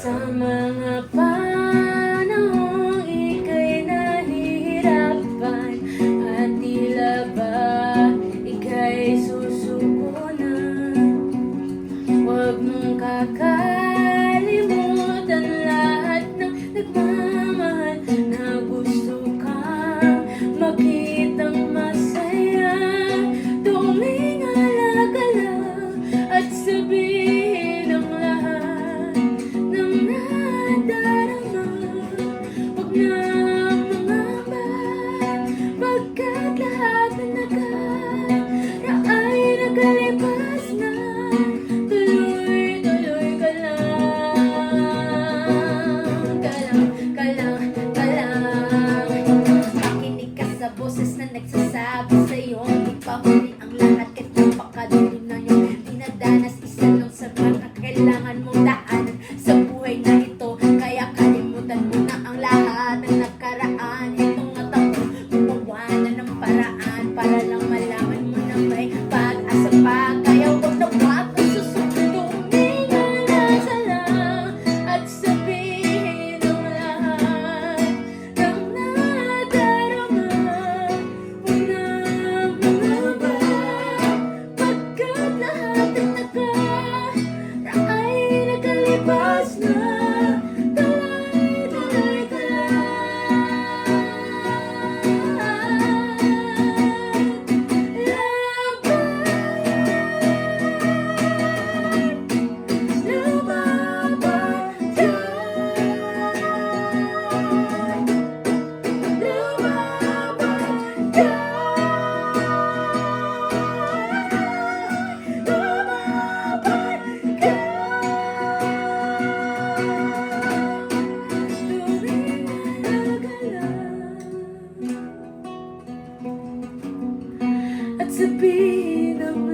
Sa mga panahong ika'y nahihirapan At tila ba ika'y susukunan? Huwag mong kakalimutan boses na nagsasabi sa'yo. Hindi pa huli ang lahat kahit napakadilim na yung Dinadanas isa lang sa mga kailangan mong daanan Sa buhay na ito. Kaya kalimutan mo na ang lahat ng na to be the one.